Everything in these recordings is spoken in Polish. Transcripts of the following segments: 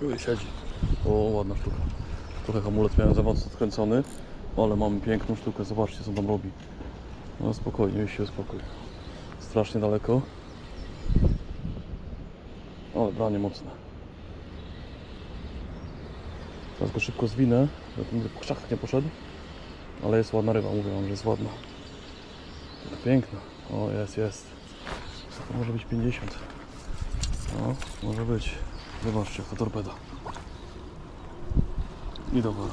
Tu siedzi. O, ładna sztuka. Trochę hamulec miałem za mocno skręcony, ale mamy piękną sztukę. Zobaczcie, co tam robi. No spokojnie, weź się spokój. Strasznie daleko. Ale branie mocne. Teraz go szybko zwinę, żeby po krzakach nie poszedł. Ale jest ładna ryba, mówię wam, że jest ładna. Piękna. O, jest, jest. To może być 50. No, może być. Zobaczcie, to torpeda. I dobra.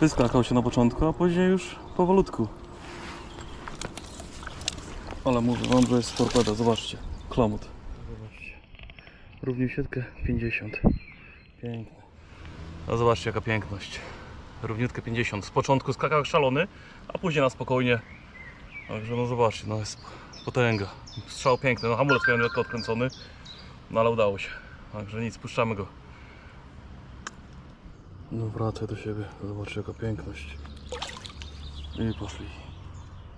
Wyskakał się na początku, a później już powolutku. Ale mówię wam, że jest torpeda, zobaczcie. Klamot. Zobaczcie. Równie siatkę 50. Piękne. A zobaczcie jaka piękność. Równiutkę 50. Z początku skakał szalony, a później na spokojnie. Także no zobaczcie, no jest potęga. Strzał piękny, no hamulec miałem lekko odkręcony, no ale udało się. Także nic, puszczamy go. No wracaj do siebie, zobaczcie jaka piękność. I poszli.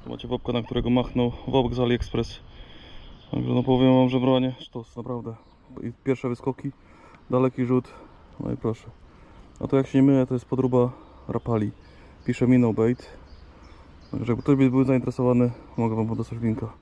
Tu macie na którego machnął wopk z AliExpress. Także no powiem wam, że branie sztos, naprawdę. I pierwsze wyskoki, daleki rzut, no i proszę. A to jak się nie mylę, to jest podróba rapali. Pisze minnow bait. Także jakby ktoś by był zainteresowany, mogę wam podać linka.